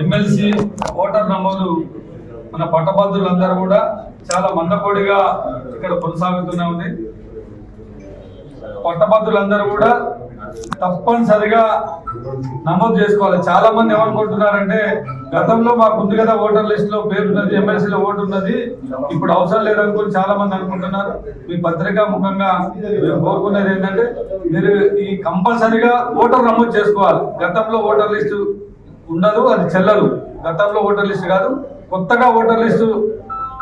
MLC voter నమోదు మన పట్టభద్రులందరూ కూడా చాలా మందపొడిగా ఇక్కడ కొనసాగుతూనే ఉంది. పట్టభద్రులందరూ కూడా తప్పనిసరిగా నమోదు చేసుకోవాలి. చాలా మంది ఏమనుకుంటున్నారంటే గతంలో మాకు ఉంది కదా ఓటర్ లిస్ట్లో పేరు ఉన్నది ఎమ్మెల్సీలో ఓటు ఉన్నది ఇప్పుడు అవసరం లేదనుకుని చాలా మంది అనుకుంటున్నారు. మీ పత్రికా ముఖంగా మేము కోరుకునేది ఏంటంటే మీరు ఈ కంపల్సరిగా ఓటర్ నమోదు చేసుకోవాలి. గతంలో ఓటర్ లిస్టు ఉండదు అది చెల్లదు. గతంలో ఓటర్ లిస్ట్ కాదు కొత్తగా ఓటర్ లిస్టు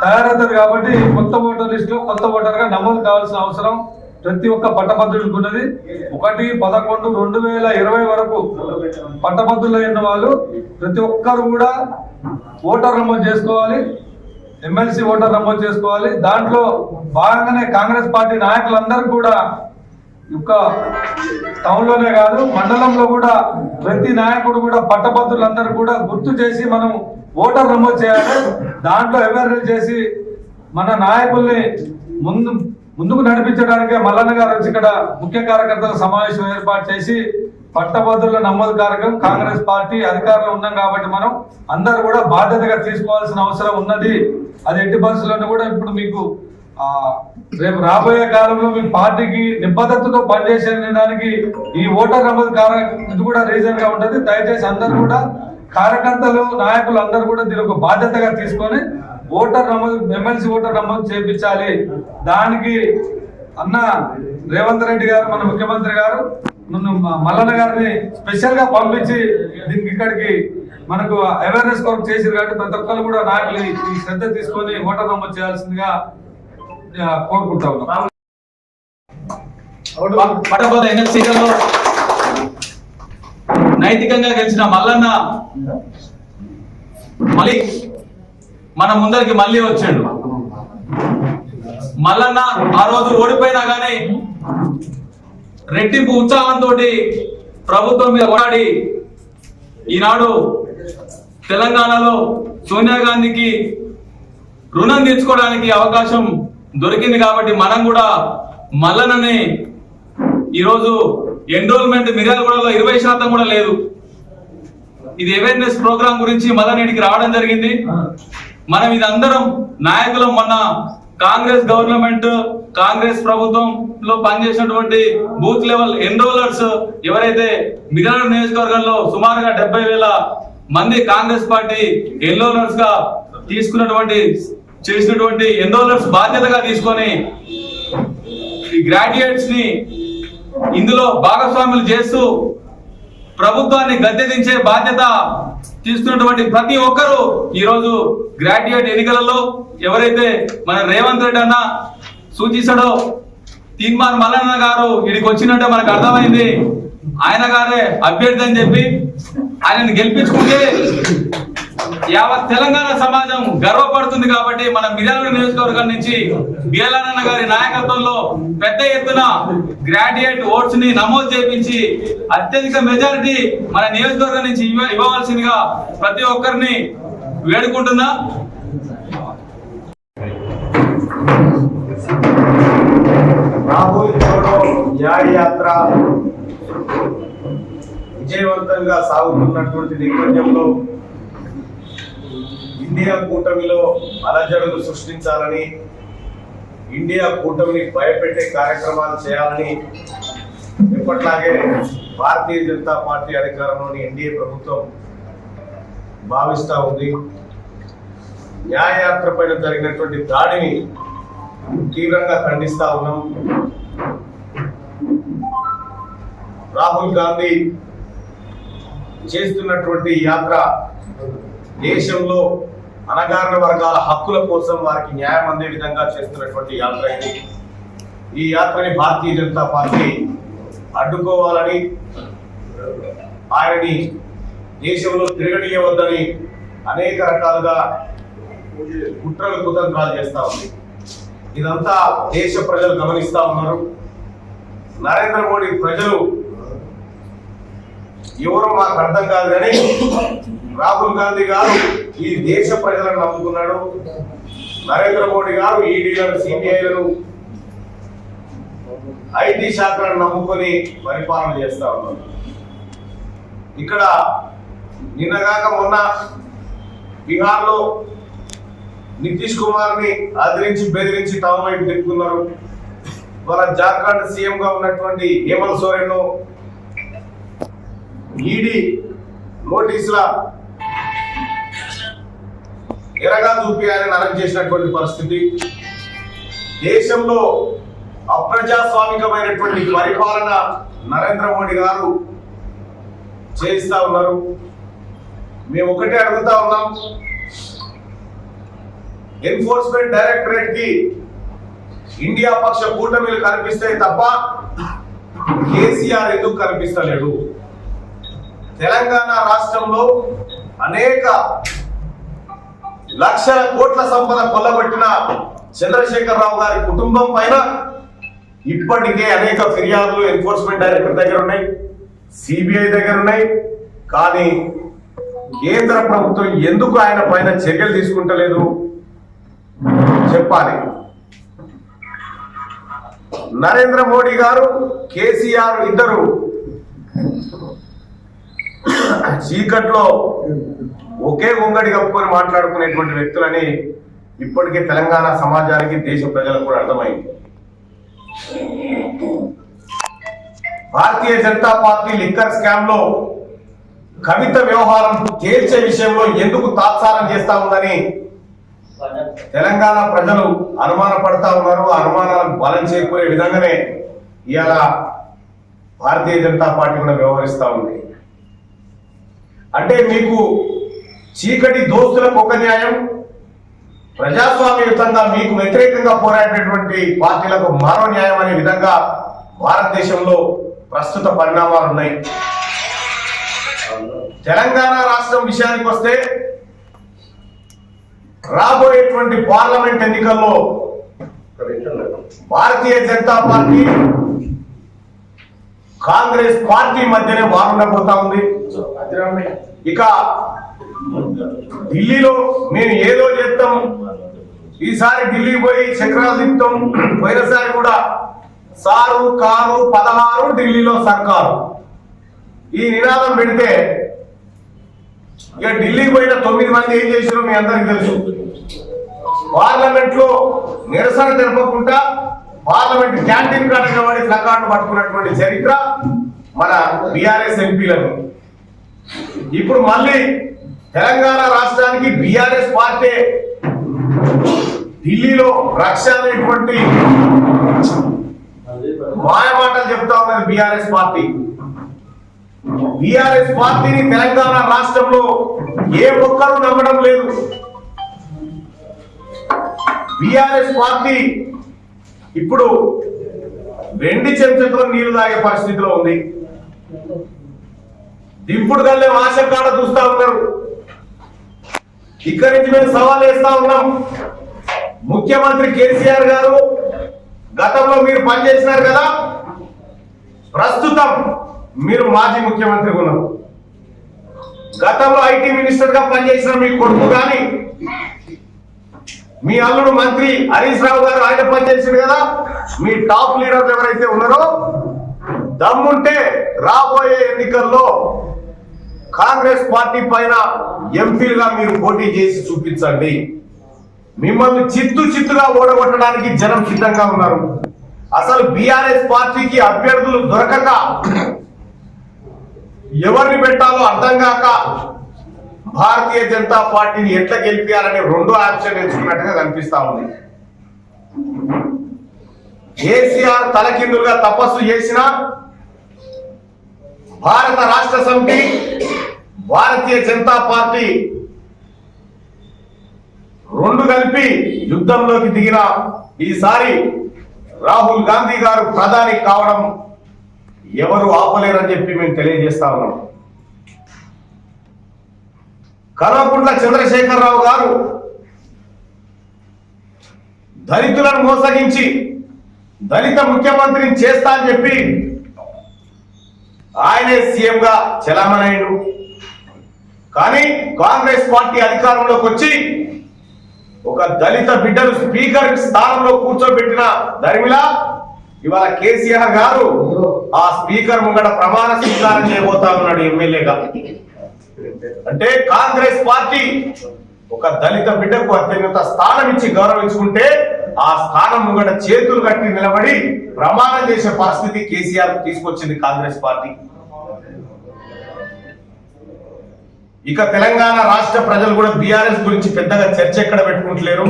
తయారవుతుంది కాబట్టి కొత్త ఓటర్ లిస్టులో కొత్త ఓటర్గా నమోదు కావాల్సిన అవసరం ప్రతి ఒక్క పట్టభద్రుడికి ఉన్నది ఒకటి పదకొండు రెండు వేల ఇరవై వరకు పట్టభద్రులైన వాళ్ళు ప్రతి ఒక్కరు కూడా ఓటర్ నమోదు చేసుకోవాలి ఎమ్మెల్సీ ఓటర్ నమోదు చేసుకోవాలి. దాంట్లో భాగంగానే కాంగ్రెస్ పార్టీ నాయకులందరూ కూడా యొక్క టౌన్లోనే కాదు మండలంలో కూడా ప్రతి నాయకుడు కూడా పట్టభద్రులందరూ కూడా గుర్తు చేసి మనం ఓటర్ నమోదు చేయాలి. దాంట్లో అవేర్నెస్ చేసి మన నాయకుల్ని ముందు ముందుకు నడిపించడానికి మల్లన్న గారు వచ్చి ఇక్కడ ముఖ్య కార్యకర్తల సమావేశం ఏర్పాటు చేసి పట్టభద్రుల నమోదు కార్యక్రమం కాంగ్రెస్ పార్టీ అధికారంలో ఉన్నాం కాబట్టి మనం అందరూ కూడా బాధ్యతగా తీసుకోవాల్సిన అవసరం ఉన్నది. అది ఎట్టి పరిస్థితుల్లో కూడా ఇప్పుడు మీకు ఆ రేపు రాబోయే కాలంలో మీ పార్టీకి నిబద్ధతతో పనిచేసే దానికి ఈ ఓటర్ నమోదు కార్యక్రమం ఇది కూడా రీజన్గా ఉంటుంది. దయచేసి అందరూ కూడా కార్యకర్తలు నాయకులు అందరూ కూడా దీని ఒక బాధ్యతగా తీసుకొని ఓటర్ నమోదు ఎమ్మెల్సీ ఓటర్ నమోదు చేపించాలి. దానికి అన్న రేవంత్ రెడ్డి గారు మన ముఖ్యమంత్రి గారు నన్ను మల్లన్న గారిని స్పెషల్గా పంపించి దీనికి ఇక్కడికి మనకు అవేర్నెస్ కొరకు చేసారు కాబట్టి ప్రతి ఒక్కరు కూడా నాకు ఈ- శ్రద్ధ తీసుకొని ఓటర్ నమోదు చేయాల్సిందిగా కోరుకుంటా ఉన్నాం. నైతికంగా గెలిచిన మల్లన్న మళ్ళీ మన ముందరికి మళ్ళీ వచ్చాడు. మల్లన్న ఆ రోజు ఓడిపోయినా కానీ రెట్టింపు ఉత్సాహంతో ప్రభుత్వం మీద పోరాడి ఈనాడు తెలంగాణలో సోనియా గాంధీకి రుణం తీర్చుకోవడానికి అవకాశం దొరికింది కాబట్టి మనం కూడా మల్లనని ఈరోజు ఎన్రోల్మెంట్ మిర్యాలగూడలో ఇరవై శాతం కూడా లేదు. ఇది అవేర్నెస్ ప్రోగ్రామ్ గురించి మల్లన్ రావడం జరిగింది. మనం ఇదందరం నాయకులం మొన్న కాంగ్రెస్ గవర్నమెంట్ కాంగ్రెస్ ప్రభుత్వంలో పనిచేసినటువంటి బూత్ లెవెల్ ఎన్రోలర్స్ ఎవరైతే మిర్యాల నియోజకవర్గంలో సుమారుగా డెబ్బై వేల మంది కాంగ్రెస్ పార్టీ ఎన్రోలర్స్గా తీసుకున్నటువంటి చేసినటువంటి ఎన్రోలర్స్ బాధ్యతగా తీసుకొని ఈ గ్రాడ్యుయేట్స్ని ఇందులో భాగస్వాములు చేస్తూ ప్రభుత్వాన్ని గద్దెదించే బాధ్యత తీసుకున్నటువంటి ప్రతి ఒక్కరూ ఈరోజు గ్రాడ్యుయేట్ ఎన్నికలలో ఎవరైతే మన రేవంత్ రెడ్డి అన్న సూచిస్తాడో తీన్మార్ మల్లన్న గారు ఇడికి వచ్చినట్టే మనకు అర్థమైంది. ఆయన గారే అభ్యర్థి అని చెప్పి ఆయనను గెలిపించుకుంటే యావత్ తెలంగాణ సమాజం గర్వపడుతుంది కాబట్టి మన మిర్యాల నియోజకవర్గం నుంచి బిఎల్ఆర్ గారి నాయకత్వంలో పెద్ద ఎత్తున గ్రాడ్యుయేట్ ఓట్స్ని నమోదు చేపించి అత్యధిక మెజారిటీ మన నియోజకవర్గం నుంచి ఇవ్వవలసిందిగా ప్రతి ఒక్కరిని వేడుకుంటున్నా. రాహుల్ యాత్ర విజయవంతంగా సాగుతున్నటువంటి నేపథ్యంలో ఇండియా కూటమిలో అలజడులు సృష్టించాలని ఇండియా కూటమిని భయపెట్టే కార్యక్రమాలు చేయాలని ఎప్పట్లాగే భారతీయ జనతా పార్టీ అధికారంలోని ఎన్డీఏ ప్రభుత్వం భావిస్తూ ఉంది. న్యాయయాత్ర పైన జరిగినటువంటి దాడిని తీవ్రంగా ఖండిస్తూ ఉన్నాం. రాహుల్ గాంధీ చేస్తున్నటువంటి యాత్ర దేశంలో అణగారిన వర్గాల హక్కుల కోసం వారికి న్యాయం అందే విధంగా చేస్తున్నటువంటి యాత్ర ఇది. ఈ యాత్రని భారతీయ జనతా పార్టీ అడ్డుకోవాలని ఆయనని దేశంలో తిరగనీయవద్దని అనేక రకాలుగా కుట్రలు కుతంత్రాలు చేస్తా ఉంది. ఇదంతా దేశ ప్రజలు గమనిస్తూ ఉన్నారు. నరేంద్ర మోడీ ప్రజలు ఎవరో మాకు అర్థం కాదు కానీ రాహుల్ గాంధీ గారు ఈ దేశ ప్రజలను నమ్ముకున్నాడు. నరేంద్ర మోడీ గారు ఈడీలను సిబిఐలను ఐటీ శాఖలను నమ్ముకొని పరిపాలన చేస్తా ఉన్నారు. ఇక్కడ నిన్నగాక మొన్న బీహార్లో నితీష్ కుమార్ని ఆదరించి బెదిరించి టౌన్ వైపు తిప్పుకున్నారు. మన జార్ఖండ్ సీఎం గా ఉన్నటువంటి హేమంత్ సోరెన్ ఈడీ నోటీసుల ఎరగా చూపి ఆయన అరెస్ట్ చేసినటువంటి పరిస్థితి. దేశంలో అప్రజాస్వామికమైనటువంటి పరిపాలన నరేంద్ర మోడీ గారు చేయిస్తా ఉన్నారు. మేము ఒకటే అడుగుతా ఉన్నాం. ఎన్ఫోర్స్మెంట్ డైరెక్టరేట్కి ఇండియా పక్ష కూటమిలు కనిపిస్తే తప్ప కేసీఆర్ ఎందుకు కనిపిస్తలేడు? తెలంగాణ రాష్ట్రంలో అనేక లక్షల కోట్ల సంపద కొల్లగొట్టిన చంద్రశేఖరరావు గారి కుటుంబం పైన ఇప్పటికే అనేక ఫిర్యాదులు ఎన్ఫోర్స్మెంట్ డైరెక్టర్ దగ్గర ఉన్నాయి సిబిఐ దగ్గర ఉన్నాయి. కానీ కేంద్ర ప్రభుత్వం ఎందుకు ఆయన పైన చర్యలు తీసుకుంటలేదు? చెప్పాలి. నరేంద్ర మోడీ గారు కేసీఆర్ ఇద్దరు చీకట్లో ఒకే గొంగడి కప్పుకొని మాట్లాడుకునేటువంటి వ్యక్తులని ఇప్పటికే తెలంగాణ సమాజానికి దేశ ప్రజలకు కూడా అర్థమైంది. భారతీయ జనతా పార్టీ లిక్కర్ స్కామ్లో కవిత వ్యవహారం తేల్చే విషయంలో ఎందుకు తాత్సారం చేస్తా ఉందని తెలంగాణ ప్రజలు అనుమానపడతా ఉన్నారు. అనుమానాలకు బలం చేకూరే విధంగానే ఇవాళ భారతీయ జనతా పార్టీ కూడా వ్యవహరిస్తా ఉంది. అంటే మీకు చీకటి దోస్తులకు ఒక న్యాయం. ప్రజాస్వామ్యయుతంగా మీకు వ్యతిరేకంగా పోరాడినటువంటి పార్టీలకు మరో న్యాయం అనే విధంగా భారతదేశంలో ప్రస్తుత పరిణామాలు ఉన్నాయి. తెలంగాణ రాష్ట్రం విషయానికి వస్తే రాబోయేటువంటి పార్లమెంట్ ఎన్నికల్లో భారతీయ జనతా పార్టీ కాంగ్రెస్ పార్టీ మధ్యనే వారుండబోతా ఉంది. ఇక ఢిల్లీలో మేము ఏదో చేస్తాం ఈసారి ఢిల్లీ పోయి చక్రాలు తిప్పుతాం పోయినసారి కూడా సారు కారు పదహారు ఢిల్లీలో సర్కారు. ఈ నినాదం పెడితే ఇక ఢిల్లీకి పోయిన తొమ్మిది మంది ఏం చేశారో మీ అందరికి తెలుసు. పార్లమెంట్లో నిరసన తెలపకుండా పార్లమెంట్ క్యాంటీన్ కాడ నిలబడి ప్లకార్డు పట్టుకున్నటువంటి చరిత్ర మన బీఆర్ఎస్ ఎంపీలను ఇప్పుడు మళ్ళీ తెలంగాణ రాష్ట్రానికి బీఆర్ఎస్ పార్టీ ఢిల్లీలో రక్ష అనేటువంటి మాయమాటలు చెప్తా ఉన్నది బీఆర్ఎస్ పార్టీ. బీఆర్ఎస్ పార్టీని తెలంగాణ రాష్ట్రంలో ఏ ఒక్కరూ నమ్మడం లేదు. బీఆర్ఎస్ పార్టీ ఇప్పుడు వెండి చెంచుతో నీళ్ళు తాగే పరిస్థితిలో ఉంది. దింపుడు కల్లే ఆశ కాడ చూస్తా ఉన్నారు. ఇక్కడి నుంచి మేము సవాల్ వేస్తా ఉన్నాం. ముఖ్యమంత్రి కేసీఆర్ గారు గతంలో మీరు పనిచేసినారు కదా? ప్రస్తుతం మీరు మాజీ ముఖ్యమంత్రి ఉన్నారు. గతంలో ఐటీ మినిస్టర్గా పనిచేసిన మీ కొడుకు కానీ మీ అల్లుడు మంత్రి హరీష్ రావు గారు ఆయన పనిచేసింది కదా మీ టాప్ లీడర్లు ఎవరైతే ఉన్నారో దమ్ముంటే రాబోయే ఎన్నికల్లో కాంగ్రెస్ పార్టీ పైన ఎంపీలుగా మీరు పోటీ చేసి చూపించండి. మిమ్మల్ని చిత్తు చిత్తుగా ఓడగొట్టడానికి జనం సిద్ధంగా ఉన్నారు. అసలు బీఆర్ఎస్ పార్టీకి అభ్యర్థులు దొరకక ఎవరిని పెట్టాలో అర్థం కాక భారతీయ జనతా పార్టీని ఎట్లా గెలిపించాలని రెండో ఆప్షన్ ఎంచుకున్నట్టుగా కనిపిస్తా ఉంది. కేసీఆర్ తలకిందులుగా తపస్సు చేసిన భారత రాష్ట్ర సమితి భారతీయ జనతా పార్టీ రెండు కలిపి యుద్ధంలోకి దిగిన ఈసారి రాహుల్ గాంధీ గారు ప్రధాని కావడం ఎవరు ఆపలేరని చెప్పి మేము తెలియజేస్తా ఉన్నాం. కల్వకుంట్ల చంద్రశేఖరరావు గారు దళితులను మోసగించి దళిత ముఖ్యమంత్రిని చేస్తా అని చెప్పి ఆయనే సీఎంగా చలామణయ్యాడు. కానీ కాంగ్రెస్ పార్టీ అధికారంలోకి వచ్చి ఒక దళిత బిడ్డను స్పీకర్ స్థానంలో కూర్చోబెట్టిన దరిమిల ఇవాళ కేసీఆర్ గారు ఆ స్పీకర్ ముంగట ప్రమాణ స్వీకారం చేయబోతా ఉన్నాడు ఎమ్మెల్యేగా. అంటే కాంగ్రెస్ పార్టీ ఒక దళిత బిడ్డకు అత్యున్నత స్థానం ఇచ్చి గౌరవించుకుంటే ఆ స్థానం ముంగట చేతులు కట్టి నిలబడి ప్రమాణం చేసే పరిస్థితి కేసీఆర్ తీసుకొచ్చింది కాంగ్రెస్ పార్టీ. ఇక తెలంగాణ రాష్ట్ర ప్రజలు కూడా బీఆర్ఎస్ గురించి పెద్దగా చర్చ ఎక్కడ పెట్టుకుంటలేరు.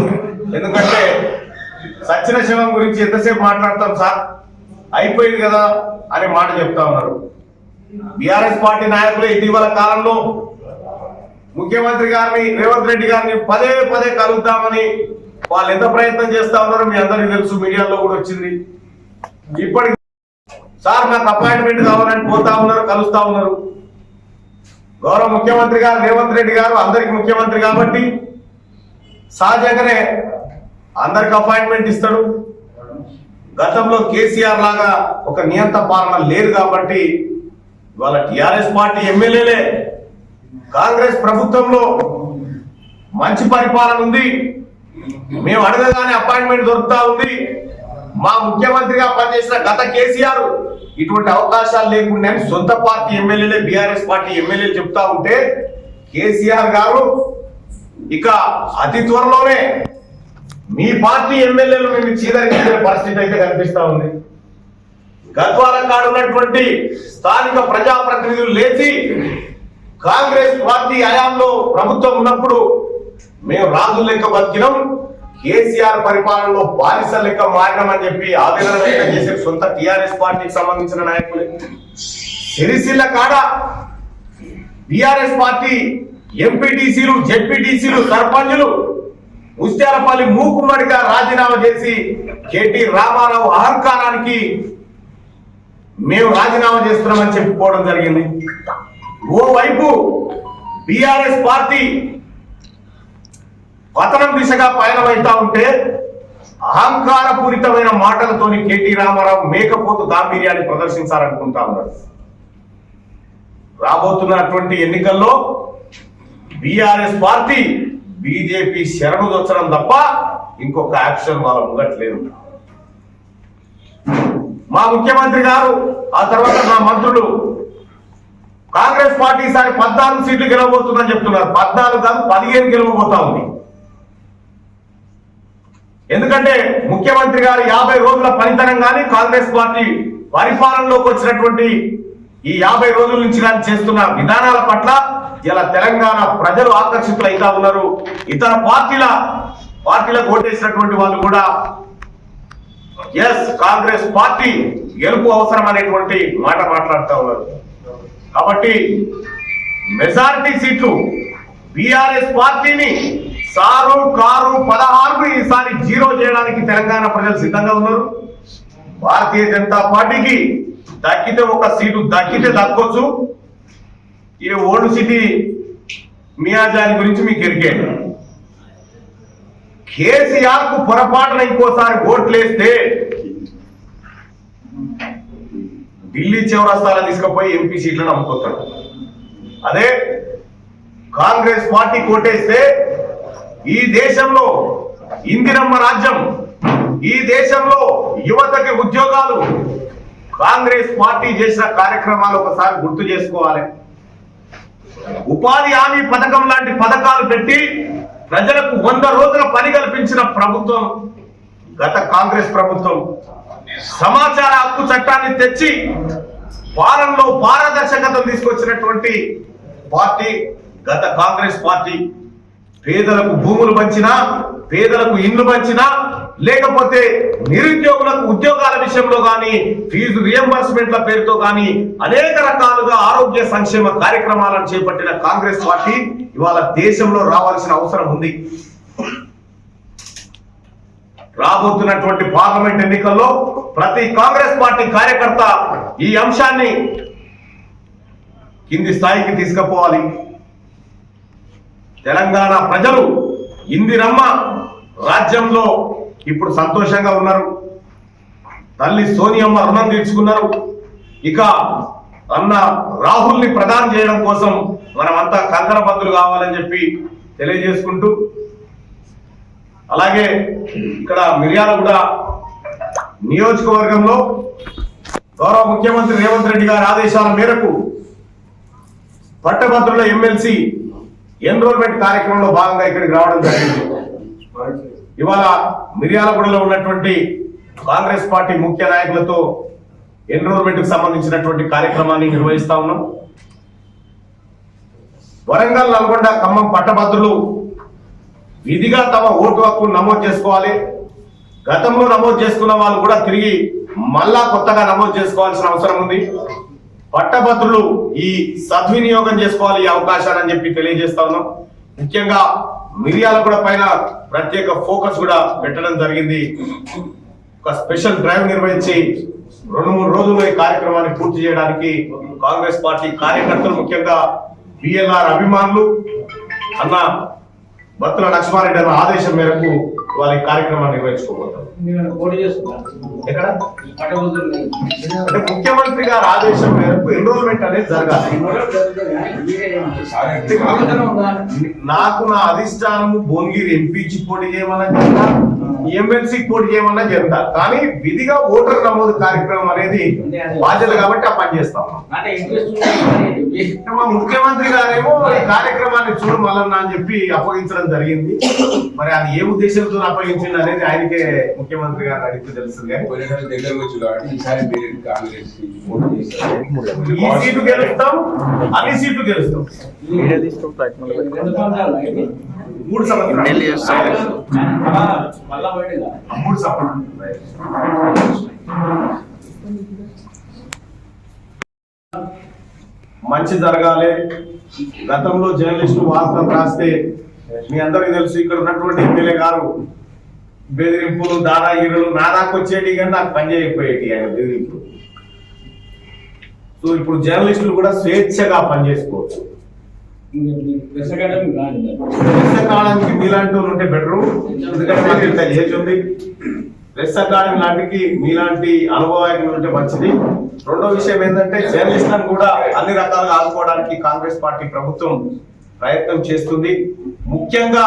ఎందుకంటే సచిన శివం గురించి ఎంతసేపు మాట్లాడతాం సార్? అయిపోయింది కదా అనే మాట చెప్తా ఉన్నారు. బీఆర్ఎస్ పార్టీ నాయకులు ఇటీవల కాలంలో ముఖ్యమంత్రి గారిని రేవంత్ రెడ్డి గారిని పదే పదే కలుద్దామని వాళ్ళు ఎంత ప్రయత్నం చేస్తా ఉన్నారో మీ అందరికీ తెలుసు మీడియాలో కూడా వచ్చింది. ఇప్పటికి సార్ నాకు అపాయింట్మెంట్ కావాలని పోతా ఉన్నారు కలుస్తా ఉన్నారు. గౌరవ ముఖ్యమంత్రి గారు రేవంత్ రెడ్డి గారు అందరికి ముఖ్యమంత్రి కాబట్టి సహజంగానే అందరికి అపాయింట్మెంట్ ఇస్తాడు. గతంలో కేసీఆర్ లాగా ఒక నియంత పాలన లేదు కాబట్టి ఇవాళ టిఆర్ఎస్ పార్టీ ఎమ్మెల్యేలే కాంగ్రెస్ ప్రభుత్వంలో మంచి పరిపాలన ఉంది. మేము అడగగానే అపాయింట్మెంట్ దొరుకుతా ఉంది. మా ముఖ్యమంత్రిగా పనిచేసిన గత కేసీఆర్ ఇటువంటి అవకాశాలు లేకుండా సొంత పార్టీ ఎమ్మెల్యేలే బీఆర్ఎస్ పార్టీ ఎమ్మెల్యేలు చెప్తా ఉంటే కేసీఆర్ గారు ఇక అతి త్వరలోనే మీ పార్టీ ఎమ్మెల్యేలు మేము చీదరించే పరిస్థితి అయితే కనిపిస్తా ఉంది. గద్వాల కాడు ఉన్నటువంటి స్థానిక ప్రజాప్రతినిధులు లేచి కాంగ్రెస్ పార్టీ హయాంలో ప్రభుత్వం ఉన్నప్పుడు మేము రాజు లెక్క బతికినాం కేసీఆర్ పరిపాలనలో బానిస లెక్క మారినామని చెప్పి ఆవేదన వ్యక్తం చేసే సొంత టిఆర్ఎస్ పార్టీకి సంబంధించిన నాయకులు. సిరిసిల్ల కాడ టిఆర్ఎస్ పార్టీ ఎంపీటీసీలు జెడ్పీటీసీలు సర్పంచులు ముత్యాలపల్లి మూకుమ్మడిగా రాజీనామా చేసి కేటీ రామారావు అహంకారానికి మేము రాజీనామా చేస్తున్నామని చెప్పుకోవడం జరిగింది. ఓవైపు బిఆర్ఎస్ పార్టీ పతనం దిశగా పయనమవుతా ఉంటే అహంకారపూరితమైన మాటలతోని కేటీ రామారావు మేకపోతు గాంభీర్యాన్ని ప్రదర్శించాలనుకుంటా ఉన్నాడు. రాబోతున్నటువంటి ఎన్నికల్లో బిఆర్ఎస్ పార్టీ బీజేపీ శరణు దొచ్చడం తప్ప ఇంకొక యాక్షన్ వాళ్ళ ఉండట్లేదు మా ముఖ్యమంత్రి గారు ఆ తర్వాత మా మంత్రులు కాంగ్రెస్ పార్టీ ఈసారి పద్నాలుగు సీట్లు గెలవబోతుందని చెప్తున్నారు. పద్నాలుగు కాదు పదిహేను గెలవబోతా ఉంది. ఎందుకంటే ముఖ్యమంత్రి గారు యాభై రోజుల పనితనం కానీ కాంగ్రెస్ పార్టీ పరిపాలనలోకి వచ్చినటువంటి ఈ యాభై రోజుల నుంచి కానీ చేస్తున్న విధానాల పట్ల ఇలా తెలంగాణ ప్రజలు ఆకర్షితులైతా ఉన్నారు. ఇతర పార్టీల పార్టీలకు ఓటేసినటువంటి వాళ్ళు కూడా ఎస్ కాంగ్రెస్ పార్టీ గెలుపు అవసరం అనేటువంటి మాట మాట్లాడుతూ ఉన్నారు. కాబట్టి మెజారిటీ సీట్లు బిఆర్ఎస్ పార్టీని సారు కారు పదహారు ఈసారి జీరో చేయడానికి తెలంగాణ ప్రజలు సిద్ధంగా ఉన్నారు. భారతీయ జనతా పార్టీకి దక్కితే ఒక సీటు దక్కితే దక్కొచ్చు. ఈ ఓల్డ్ సిటీ మియాజాని గురించి మీకు ఎరిగాను కేసీఆర్కు పొరపాటున ఇంకోసారి ఓట్లేస్తే ఢిల్లీ చౌరస్తాలో తీసుకుపోయి ఎంపీ సీట్లను అమ్ముకొస్తాడు అదే కాంగ్రెస్ పార్టీ కోటేస్తే ఈ దేశంలో ఇందిరమ్మ రాజ్యం ఈ దేశంలో యువతకి ఉద్యోగాలు కాంగ్రెస్ పార్టీ చేసిన కార్యక్రమాలు ఒకసారి గుర్తు చేసుకోవాలి. ఉపాధి హామీ పథకం లాంటి పథకాలు పెట్టి ప్రజలకు వంద రోజుల పని కల్పించిన ప్రభుత్వం గత కాంగ్రెస్ ప్రభుత్వం. సమాచార హక్కు చట్టాన్ని తెచ్చి వారంలో పారదర్శకత తీసుకొచ్చినటువంటి పార్టీ గత కాంగ్రెస్ పార్టీ పేదలకు భూములు పంచినా పేదలకు ఇండ్లు పంచినా లేకపోతే నిరుద్యోగులకు ఉద్యోగాల విషయంలో కానీ ఫీజు రియంబర్స్మెంట్ల పేరుతో కానీ అనేక రకాలుగా ఆరోగ్య సంక్షేమ కార్యక్రమాలను చేపట్టిన కాంగ్రెస్ పార్టీ ఇవాళ దేశంలో రావాల్సిన అవసరం ఉంది. రాబోతున్నటువంటి పార్లమెంట్ ఎన్నికల్లో ప్రతి కాంగ్రెస్ పార్టీ కార్యకర్త ఈ అంశాన్ని కింది స్థాయికి తీసుకుపోవాలి. తెలంగాణ ప్రజలు ఇందిరమ్మ రాజ్యంలో ఇప్పుడు సంతోషంగా ఉన్నారు. తల్లి సోనియమ్మ రుణం తీర్చుకున్నారు. ఇక అన్న రాహుల్ని ప్రదానం చేయడం కోసం మనమంతా కంకర కావాలని చెప్పి తెలియజేసుకుంటూ అలాగే ఇక్కడ మిర్యాలగూడ నియోజకవర్గంలో గౌరవ ముఖ్యమంత్రి రేవంత్ రెడ్డి గారి ఆదేశాల మేరకు పట్టభద్రుల ఎమ్మెల్సీ ఎన్రోల్మెంట్ కార్యక్రమంలో భాగంగా ఇక్కడికి రావడం జరిగింది. ఇవాళ మిర్యాలగూడలో ఉన్నటువంటి కాంగ్రెస్ పార్టీ ముఖ్య నాయకులతో ఎన్రోల్మెంట్కు సంబంధించినటువంటి కార్యక్రమాన్ని నిర్వహిస్తా ఉన్నాం. వరంగల్ నల్గొండ ఖమ్మం పట్టభద్రులు విధిగా తమ ఓటు హక్కును నమోదు చేసుకోవాలి. గతంలో నమోదు చేసుకున్న వాళ్ళు కూడా తిరిగి మళ్ళా కొత్తగా నమోదు చేసుకోవాల్సిన అవసరం ఉంది. పట్టభద్రులు ఈ సద్వినియోగం చేసుకోవాలి ఈ అవకాశాన్ని అని చెప్పి తెలియజేస్తా ఉన్నాం. ముఖ్యంగా మిరియాల కూడా పైన ప్రత్యేక ఫోకస్ కూడా పెట్టడం జరిగింది. ఒక స్పెషల్ డ్రైవ్ నిర్వహించి రెండు మూడు రోజుల్లో ఈ కార్యక్రమాన్ని పూర్తి చేయడానికి కాంగ్రెస్ పార్టీ కార్యకర్తలు ముఖ్యంగా బిఎల్ఆర్ అభిమానులు అన్న బత్తుల లక్ష్మారెడ్డి అన్న ఆదేశం మేరకు ఈ కార్యక్రమాన్ని ఎక్కడ? అంటే ముఖ్యమంత్రి గారి ఆదేశం మేరకు ఎన్రోల్మెంట్ అనేది జరగాలి. నాకు నా అధిష్టానము భువనగిరి ఎంపీచి పోటీ చేయమన్నా జరుగుతా ఎమ్మెల్సీ పోటీ చేయమన్నా జరుగుతా కానీ విధిగా ఓటర్ నమోదు కార్యక్రమం అనేది బాధ్యత కాబట్టి ఆ పని చేస్తాం మా ముఖ్యమంత్రి గారేమో ఈ కార్యక్రమాన్ని చూడు మల్లన్న అని చెప్పి అప్పగించడం జరిగింది. మరి అది ఏ ఉద్దేశంతో అప్పగించింది అనేది ఆయనకే ముఖ్యమంత్రి గారు అడిగితే తెలుస్తుంది ఈ సీటు గెలుస్తాం అన్ని సీట్లు గెలుస్తాం. మూడు సంవత్సరాలు. మంచి జరగాలి. గతంలో జర్నలిస్టులు వార్తలు రాస్తే మీ అందరికీ తెలుసు ఇక్కడ ఉన్నటువంటి ఎమ్మెల్యే గారు బెదిరింపులు దాదాగిరులు నా దాకా వచ్చేటి కానీ నాకు పని చేయకపోయేటి ఆయన బెదిరింపులు. సో ఇప్పుడు జర్నలిస్టులు కూడా స్వేచ్ఛగా పనిచేసుకోవచ్చు ప్రెస్ మీలాంటి వాళ్ళు ఉంటే బెటర్ ఎందుకంటే మాకు ఇంత ఏజ్ ఉంది. ప్రెస్ అకాడమీ లాంటికి మీలాంటి అనుభవాలు ఉంటే మంచిది. రెండో విషయం ఏంటంటే జర్నలిస్టులను కూడా అన్ని రకాలుగా ఆదుకోవడానికి కాంగ్రెస్ పార్టీ ప్రభుత్వం ప్రయత్నం చేస్తుంది. ముఖ్యంగా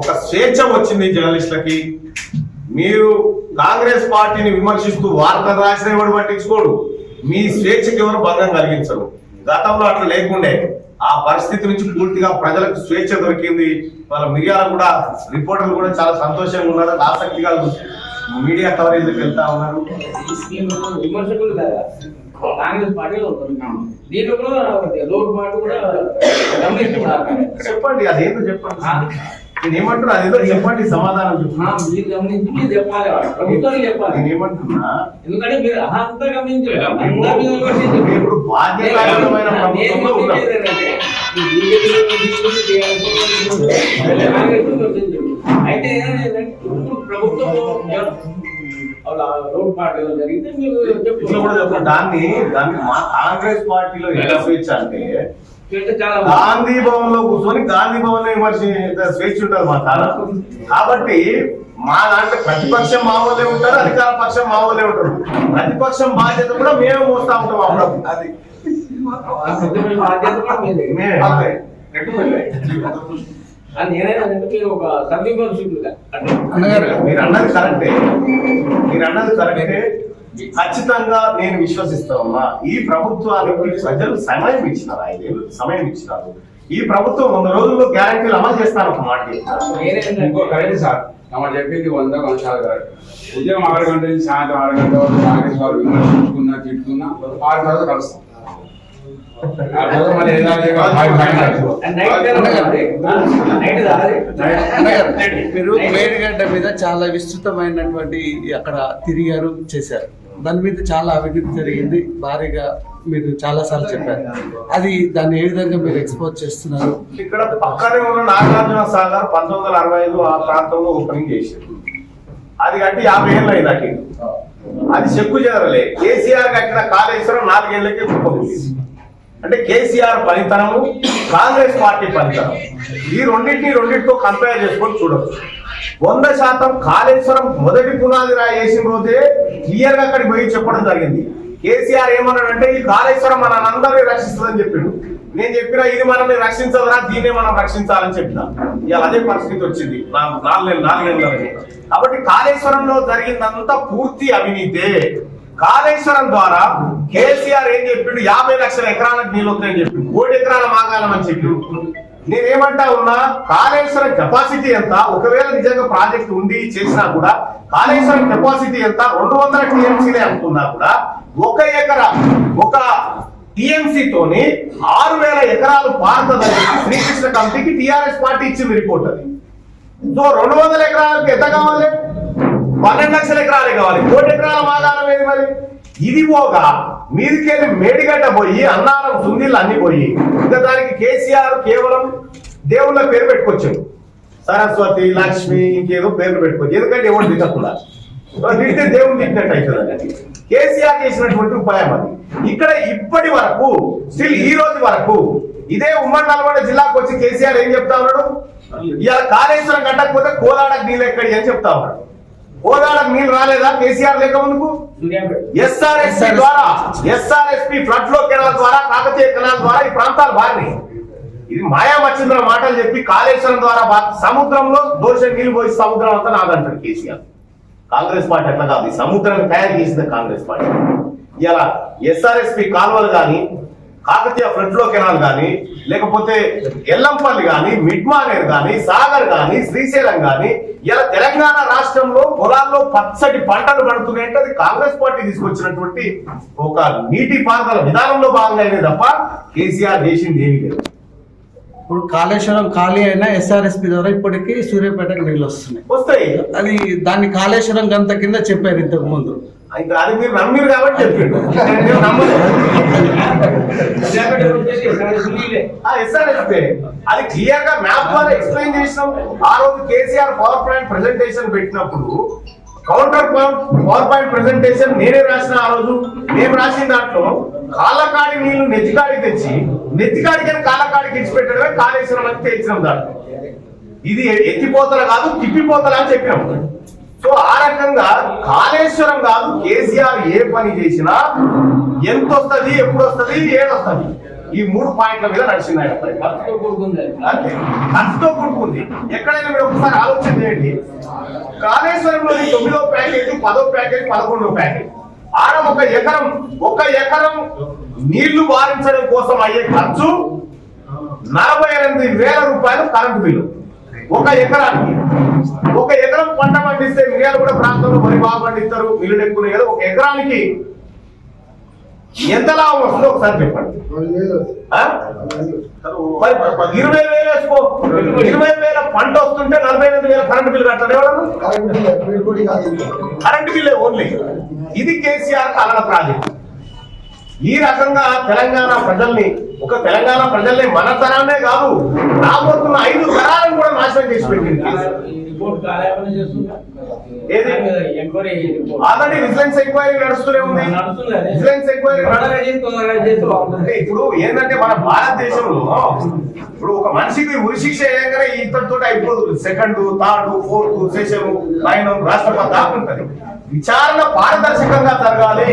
ఒక స్వేచ్ఛ వచ్చింది జర్నలిస్టులకి. మీరు కాంగ్రెస్ పార్టీని విమర్శిస్తూ వార్తలు రాసిన ఎవరు పట్టించుకోడు. మీ స్వేచ్ఛకి ఎవరు భంగం కలిగించరు. గతంలో అట్లా లేకుండే. ఆ పరిస్థితి నుంచి పూర్తిగా ప్రజలకు స్వేచ్ఛ దొరికింది. వాళ్ళ మిరియాల కూడా రిపోర్టర్లు కూడా చాలా సంతోషంగా ఉన్నారు ఆసక్తిగా మీడియా కవరేజ్ వెళ్తా ఉన్నారు. విమర్శకులు కదా. కాంగ్రెస్ పార్టీలో. దీంట్లో కూడా రోడ్ మాట కూడా చెప్పండి అదేంటో చెప్పండి. నేను ఏమంటున్నా అదేదో చెప్పండి సమాధానం చెప్పండి మీరు గమనించి మీరు చెప్పాలి ప్రభుత్వానికి చెప్పాలి. నేను ఏమంటున్నా ఎందుకంటే మీరు ఇప్పుడు బాధ్యతాయుతమైన ప్రభుత్వంలో ఉన్నాం. అయితే ఇప్పుడు ప్రభుత్వం దాన్ని దాన్ని మా కాంగ్రెస్ పార్టీలో ఎలా స్వేచ్ఛ అంటే గాంధీ భవన్లో కూర్చొని గాంధీ భవన్లో విమర్శ స్వేచ్ఛ ఉంటుంది మా కాడ కాబట్టి మా దాంట్లో ప్రతిపక్షం మా వాళ్ళే ఉంటారు అధికార పక్షం మా వాళ్ళే ఉంటారు. ప్రతిపక్షం బాధ్యత కూడా మేమే మోస్తా ఉంటాం అప్పుడప్పుడు. అది. మీరు అన్నది కరెక్టే. మీరు అన్నది కరెక్టే. ఖచ్చితంగా నేను విశ్వసిస్తా ఉన్నా. ఈ ప్రభుత్వానికి ప్రజలు సమయం ఇచ్చినారు ఐదేళ్ళు సమయం ఇచ్చినారు. ఈ ప్రభుత్వం వంద రోజుల్లో గ్యారంటీలు అమలు చేస్తాను ఒక మాట చెప్తాను. సార్ మనం చెప్పింది వంద వంశాలు కరెక్ట్. ఉదయం ఆరు గంటల నుంచి సాయంత్రం ఆరు గంటల వరకు కాంగ్రెస్ వారు విమర్శించుకున్నా తిట్టుకున్నా ఆరు తర్వాత కలుస్తాం. మీరు? మేడిగడ్డ మీద చాలా విస్తృతమైనటువంటి అక్కడ తిరిగారు చేశారు. దాని మీద చాలా అవినీతి జరిగింది. భారీగా మీరు చాలా సార్లు చెప్పారు. అది దాన్ని ఏ విధంగా మీరు ఎక్స్పోజ్ చేస్తున్నారు? ఇక్కడ పక్కనే ఉన్న నాగార్జున సాగర్ పంతొమ్మిది వందల అరవై ఐదు ఆ ప్రాంతంలో ఓపెనింగ్ చేశారు. అది కట్టి యాభై ఏళ్ళు అయింది అది చెక్కు చేరలే. కేసీఆర్ కట్టిన కాళేశ్వరం నాలుగేళ్ళకే కుప్పకూలింది అంటే కేసీఆర్ పనితనము కాంగ్రెస్ పార్టీ పనితనం ఈ రెండింటిని రెండింటితో కంపేర్ చేసుకొని చూడవచ్చు వంద శాతం కాళేశ్వరం మొదటి పునాది రాయి వేసిన రోజే క్లియర్గా అక్కడికి పోయి చెప్పడం జరిగింది. కేసీఆర్ ఏమన్నాడంటే ఈ కాళేశ్వరం మన అందరినీ రక్షిస్తుందని చెప్పిండు. నేను చెప్పిన ఇది మనల్ని రక్షించదురా దీన్నే మనం రక్షించాలని చెప్పిన. ఇవాళ అదే పరిస్థితి వచ్చింది. నాలుగు నాలుగేళ్ళు నాలుగేళ్ళ కాబట్టి కాళేశ్వరంలో జరిగిందంతా పూర్తి అవినీతే. కాళేశ్వరం ద్వారా కేసీఆర్ ఏం చెప్పిండు? యాభై లక్షల ఎకరాలకు నీళ్ళు వస్తాయని చెప్పిండు. కోటి ఎకరాల మాగాలం అని చెప్పిండు. నేనేమంటా ఉన్నా కాళేశ్వరం కెపాసిటీ ఎంత? ఒకవేళ నిజంగా ప్రాజెక్ట్ ఉండి చేసినా కూడా కాళేశ్వరం కెపాసిటీ ఎంత? రెండు వందల టీఎంసీలే అనుకున్నా కూడా ఒక ఎకరా ఒక టీఎంసీ తోని ఆరు వేల ఎకరాలు పారుతుందని శ్రీకృష్ణ కమిటీకి టిఆర్ఎస్ పార్టీ ఇచ్చింది రిపోర్ట్ అది. సో రెండు వందల ఎకరాలకు ఎంత కావాలి? పన్నెండు లక్షల ఎకరాలే కావాలి. కోటి ఎకరాల మాగాలం ఏది మరి? ఇది పోగా మీదికెళ్ళి మేడిగడ్డ పోయి అన్నారం సుందిళ్ళు అన్ని పోయి ఇంకా దానికి కేసీఆర్ కేవలం దేవుళ్ళ పేరు పెట్టుకొచ్చాడు. సరస్వతి లక్ష్మి ఇంకేదో పేర్లు పెట్టుకోవచ్చు ఎందుకంటే ఎవరు దిగకుండా? తింటే దేవుని తిట్టినట్టు అవుతుంది కేసీఆర్ చేసినటువంటి ఉపాయం అది. ఇక్కడ ఇప్పటి వరకు స్టిల్ ఈ రోజు వరకు ఇదే ఉమ్మడి నల్గొండ జిల్లాకు వచ్చి కేసీఆర్ ఏం చెప్తా ఉన్నాడు? ఇలా కాళేశ్వరం కట్టకపోతే కోలాడకు నీళ్ళు ఎక్కడి అని చెప్తా ఉన్నాడు. కోలాడకు నీళ్ళు రాలేదా? కేసీఆర్ లేక ముందుకు? ఎస్ఆర్ఎస్పి ద్వారా ఎస్ఆర్ఎస్పి ఫ్లడ్ ఫ్లో కెనాల్ ద్వారా కాకతీయ కెనాల్ ద్వారా ఈ ప్రాంతాలు బారినాయి ఇది మాయా మచ్చింద్ర మాటలు చెప్పి కాళేశ్వరం ద్వారా సముద్రంలో దోష నీళ్ళు పోయి సముద్రం అంతా నాదంటారు కేసీఆర్. కాంగ్రెస్ పార్టీ అట్లా కాదు. ఈ సముద్రాన్ని తయారు చేసింది కాంగ్రెస్ పార్టీ. ఇలా ఎస్ఆర్ఎస్పి కాలువలు కానీ కాకతీయ ఫ్లడ్ ఫ్లో కెనాల్ కానీ లేకపోతే ఎల్లంపల్లి కానీ మిడ్మానేర్ కానీ సాగర్ కానీ శ్రీశైలం కానీ ఇలా తెలంగాణ రాష్ట్రంలో పొలాల్లో పచ్చటి పంటలు పడుతున్నాయంటే అది కాంగ్రెస్ పార్టీ తీసుకొచ్చినటువంటి ఒక నీటి పారుదల విధానంలో భాగంగా తప్ప కేసీఆర్ చేసింది ఏమీ లేదు. ఇప్పుడు కాళేశ్వరం ఖాళీ అయినా ఎస్ఆర్ఎస్పి ద్వారా ఇప్పటికీ సూర్యాపేటకు నీళ్ళు వస్తున్నాయి. వస్తాయి. అది దాన్ని కాళేశ్వరం గంత కింద చెప్పారు ఇంతకు ముందు. అది మీరు నమ్మిరు కాబట్టి చెప్పిండు అది క్లియర్గా మ్యాప్ ద్వారా ఎక్స్ప్లెయిన్ చేసినాం. ఆ రోజు కేసీఆర్ పవర్ పాయింట్ ప్రెజెంటేషన్ పెట్టినప్పుడు కౌంటర్ పవర్ పాయింట్ ప్రెజెంటేషన్ నేనే రాసిన ఆ రోజు మేము రాసిన దాంట్లో కాళ్ళకాడి నీళ్ళు నెత్తికాడికి తెచ్చి నెత్తికాడికి కాళ్ళకాడికి ఇచ్చి పెట్టడమే కాళేశ్వరం అని తెచ్చినాం దాంట్లో ఇది ఎత్తిపోతల కాదు తిప్పిపోతల అని చెప్పినాం. సో ఆ రకంగా కాళేశ్వరం కాదు కేసీఆర్ ఏ పని చేసినా ఎంత వస్తుంది ఎప్పుడు వస్తుంది ఏడొస్తుంది. ఈ మూడు పాయింట్ల మీద నడిచింది ఆయన పని. అంతే. ఖర్చుతో కూడుకుంది. ఎక్కడైనా మీరు ఒకసారి ఆలోచన చేయండి. కాళేశ్వరంలో తొమ్మిదో ప్యాకేజీ పదో ప్యాకేజీ పదకొండో ప్యాకేజీ. ఆడ ఒక ఎకరం. ఒక ఎకరం నీళ్ళు వారించడం కోసం అయ్యే ఖర్చు నలభై ఎనిమిది వేల రూపాయలు కరెంటు బిల్లు. ఒక ఎకరానికి ఒక ఎకరం పంట పండిస్తే మిరియాలు కూడా ప్రాంతంలో మరి బాగా పండిస్తారు మిల్లులు ఎక్కువ కదా ఒక ఎకరానికి ఎంత లాభం వస్తుందో ఒకసారి చెప్పండి. ఇరవై వేలు వేసుకో. ఇరవై వేల పంట వస్తుంటే నలభై ఎనిమిది వేల కరెంట్ బిల్లు కట్టాలి కరెంట్ కరెంటు బిల్లే ఓన్లీ. ఇది కేసీఆర్ కాలన ప్రాజెక్ట్. ఈ రకంగా తెలంగాణ ప్రజల్ని ఒక తెలంగాణ ప్రజల్ని మన తరాన్నే కాదు రాబోతున్న ఐదు తరాలను కూడా నాశనం చేసి పెట్టింది. కేసీఆర్. ఏది? ఆల్రెడీ విజిలెన్స్ ఎంక్వైరీ నడుస్తూనే ఉంది. విజిలెన్స్ ఎంక్వైరీ అంటే ఇప్పుడు ఏంటంటే మన భారతదేశంలో ఇప్పుడు ఒక మనిషికి ఉరిశిక్ష వేయగానే ఇతరుతో అయిపోదు. Second third fourth session nine రాష్ట్రపతి దాకా ఉంటది. విచారణ పారదర్శకంగా జరగాలి.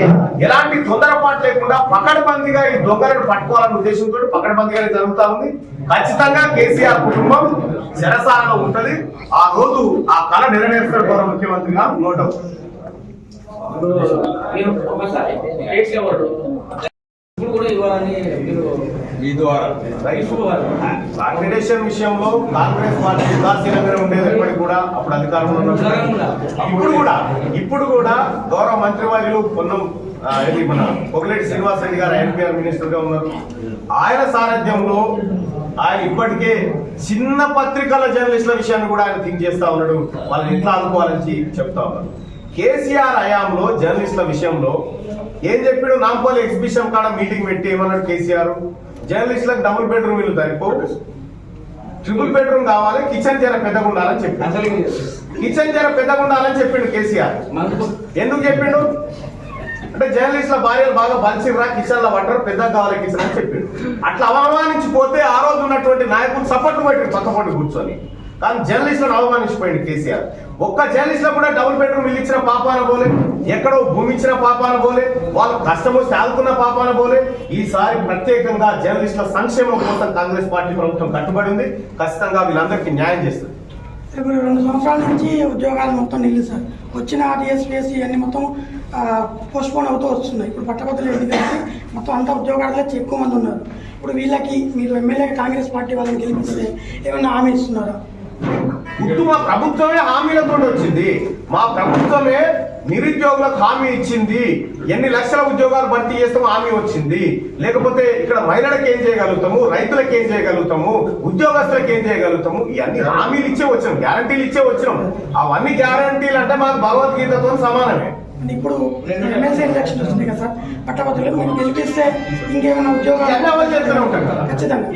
ఎలాంటి తొందరపాటు లేకుండా పకడ్బందీగా ఈ దొంగలను పట్టుకోవాలనే ఉద్దేశంతో పకడ్బందీగానే జరుగుతా ఉంది. ఖచ్చితంగా కేసీఆర్ కుటుంబం జనసాలలో ఉంటది. ఆ రోజు ఆ కళ నెరవేర్చాడు గౌరవ ముఖ్యమంత్రిగా నోటం ఇప్పుడు కూడా ఇవ్వాలని మీరు మీ ద్వారా. అక్రిడేషన్ విషయంలో కాంగ్రెస్ పార్టీ ఉదాసీనంగానే ఉండేది ఎప్పటికి కూడా. అప్పుడు అధికారంలో ఇప్పుడు కూడా ఇప్పుడు కూడా గౌరవ మంత్రివర్యులు పొన్నం ఇది మన పొగిలేటి శ్రీనివాస్ రెడ్డి గారు ఎన్పిఆర్ మినిస్టర్గా ఉన్నారు. ఆయన సారథ్యంలో ఆయన ఇప్పటికే చిన్న పత్రికల జర్నలిస్టుల విషయాన్ని కూడా ఆయన థింక్ చేస్తా ఉన్నాడు. వాళ్ళని ఎట్లా ఆదుకోవాలని చెప్తా ఉన్నారు. కేసీఆర్ హయాంలో జర్నలిస్టుల విషయంలో ఏం చెప్పాడు? నాంపల్లి ఎగ్జిబిషన్ కాడ మీటింగ్ పెట్టి ఏమన్నాడు కేసీఆర్? జర్నలిస్టులకు డబుల్ బెడ్రూమ్ ఇల్లు సరిపో ట్రిపుల్ బెడ్రూమ్ కావాలి కిచెన్ జర పెద్దగా ఉండాలని చెప్పి అసలు కిచెన్ జర పెద్దగా ఉండాలని చెప్పిండు కేసీఆర్. ఎందుకు చెప్పిండు? అంటే జర్నలిస్టుల భార్యలు బాగా బలిసిర్రా కిచెన్లో పట్టరు పెద్దగా కావాలి కిచెన్ అని చెప్పిండు. అట్లా అవమానించిపోతే ఆ రోజు ఉన్నటువంటి నాయకులు సపోర్ట్ పెట్టి పక్కపొంటి కూర్చొని. కానీ జర్నలిస్టులను అవమానించిపోయింది కేసీఆర్. ఒక్క జర్నలిస్ట్లో కూడా డబుల్ బెడ్రూమ్ ఇల్లు ఇచ్చిన పాపాన పోలే ఎక్కడో భూమి ఇచ్చిన పాపాన పోలే వాళ్ళు కష్టం వస్తే ఆదుకున్న పాపాన పోలే ఈసారి ప్రత్యేకంగా జర్నలిస్టుల సంక్షేమం కోసం కాంగ్రెస్ పార్టీ ప్రభుత్వం కట్టుబడి ఉంది. ఖచ్చితంగా వీళ్ళందరికీ న్యాయం చేస్తుంది. ఇప్పుడు రెండు సంవత్సరాల నుంచి ఉద్యోగాలు మొత్తం నిల్లు సార్. వచ్చిన ఆర్టీఎస్ పిఎస్సి ఇవన్నీ మొత్తం పోస్ట్పోన్ అవుతూ వస్తున్నాయి. ఇప్పుడు పట్టభద్రులు ఎందుకంటే మొత్తం అంతా ఉద్యోగార్థులే ఎక్కువ మంది ఉన్నారు. ఇప్పుడు వీళ్ళకి మీరు ఎమ్మెల్యే కాంగ్రెస్ పార్టీ వాళ్ళని గెలిపిస్తే ఏమైనా హామీ ఇస్తున్నారా? ఇప్పుడు మా ప్రభుత్వమే హామీలతో వచ్చింది. మా ప్రభుత్వమే నిరుద్యోగులకు హామీ ఇచ్చింది. ఎన్ని లక్షల ఉద్యోగాలు భర్తీ చేస్తామో హామీ వచ్చింది. లేకపోతే ఇక్కడ మహిళలకు ఏం చేయగలుగుతాము? రైతులకు ఏం చేయగలుగుతాము? ఉద్యోగస్తులకు ఏం చేయగలుగుతాము? ఇవన్నీ హామీలు ఇచ్చే వచ్చినాం. గ్యారంటీలు ఇచ్చే వచ్చినాం. అవన్నీ గ్యారంటీలు అంటే మాకు భగవద్గీతతో సమానమే. ఇప్పుడు ఎమ్మెల్సీ ఎలక్షన్ వస్తుంది కదా సార్? పట్టభద్రులు మీరు గెలిపిస్తే ఇంకేమైనా ఉద్యోగాలు ఖచ్చితంగా.